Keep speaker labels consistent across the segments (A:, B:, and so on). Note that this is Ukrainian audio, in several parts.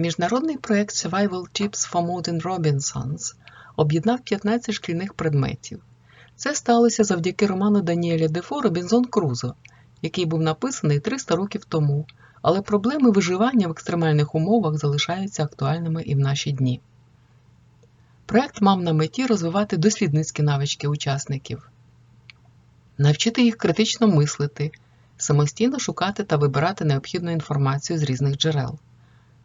A: Міжнародний проєкт Survival Tips for Modern Robinsons об'єднав 15 шкільних предметів. Це сталося завдяки роману Даніеля Дефо Робінзон Крузо, який був написаний 300 років тому, але проблеми виживання в екстремальних умовах залишаються актуальними і в наші дні. Проект мав на меті розвивати дослідницькі навички учасників, навчити їх критично мислити, самостійно шукати та вибирати необхідну інформацію з різних джерел,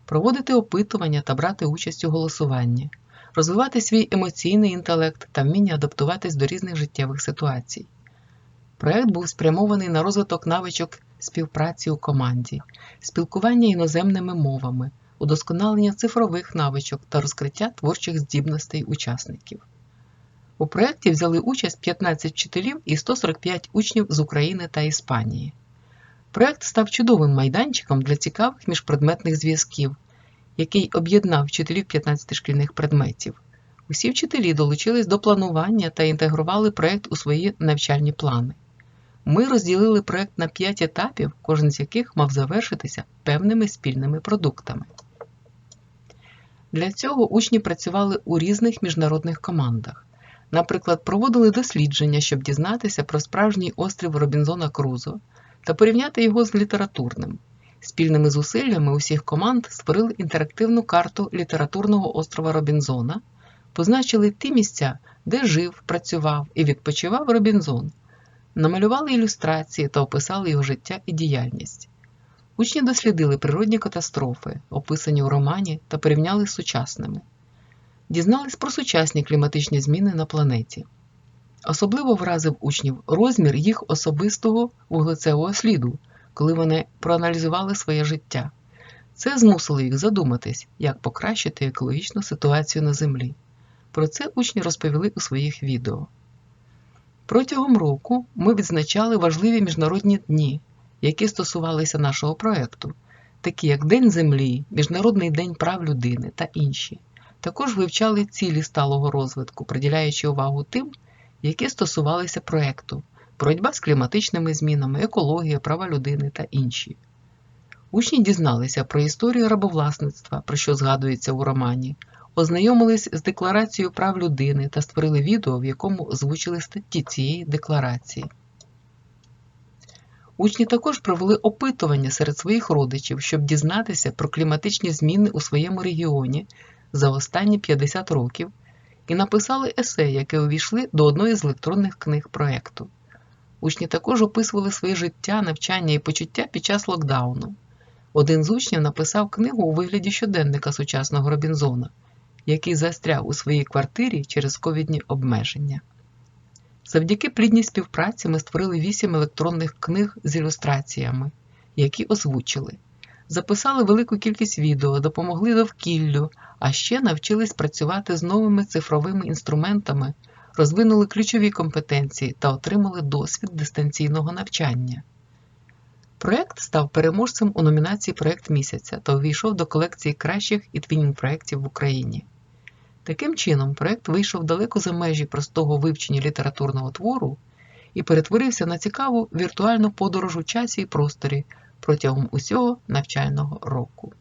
A: проводити опитування та брати участь у голосуванні, розвивати свій емоційний інтелект та вміння адаптуватись до різних життєвих ситуацій. Проект був спрямований на розвиток навичок співпраці у команді, спілкування іноземними мовами, удосконалення цифрових навичок та розкриття творчих здібностей учасників. У проєкті взяли участь 15 вчителів і 145 учнів з України та Іспанії. Проєкт став чудовим майданчиком для цікавих міжпредметних зв'язків, який об'єднав вчителів 15 шкільних предметів. Усі вчителі долучились до планування та інтегрували проєкт у свої навчальні плани. Ми розділили проєкт на 5 етапів, кожен з яких мав завершитися певними спільними продуктами. Для цього учні працювали у різних міжнародних командах. Наприклад, проводили дослідження, щоб дізнатися про справжній острів Робінзона Крузо та порівняти його з літературним. Спільними зусиллями усіх команд створили інтерактивну карту літературного острова Робінзона, позначили ті місця, де жив, працював і відпочивав Робінзон, намалювали ілюстрації та описали його життя і діяльність. Учні дослідили природні катастрофи, описані у романі, та порівняли з сучасними. Дізнались про сучасні кліматичні зміни на планеті. Особливо вразив учнів розмір їх особистого вуглецевого сліду, коли вони проаналізували своє життя. Це змусило їх задуматись, як покращити екологічну ситуацію на Землі. Про це учні розповіли у своїх відео. Протягом року ми відзначали важливі міжнародні дні, які стосувалися нашого проєкту, такі як День Землі, Міжнародний день прав людини та інші. Також вивчали цілі сталого розвитку, приділяючи увагу тим, які стосувалися проєкту, боротьба з кліматичними змінами, екологія, права людини та інші. Учні дізналися про історію рабовласництва, про що згадується у романі, ознайомились з декларацією прав людини та створили відео, в якому озвучили статті цієї декларації. Учні також провели опитування серед своїх родичів, щоб дізнатися про кліматичні зміни у своєму регіоні за останні 50 років і написали есе, яке увійшли до одної з електронних книг проєкту. Учні також описували своє життя, навчання і почуття під час локдауну. Один з учнів написав книгу у вигляді щоденника сучасного Робінзона, який застряв у своїй квартирі через ковідні обмеження. Завдяки плідній співпраці ми створили вісім електронних книг з ілюстраціями, які озвучили, записали велику кількість відео, допомогли довкіллю, а ще навчились працювати з новими цифровими інструментами, розвинули ключові компетенції та отримали досвід дистанційного навчання. Проєкт став переможцем у номінації Проєкт місяця та увійшов до колекції кращих і твінінг проєктів в Україні. Таким чином, проєкт вийшов далеко за межі простого вивчення літературного твору і перетворився на цікаву віртуальну подорож у часі і просторі протягом усього навчального року.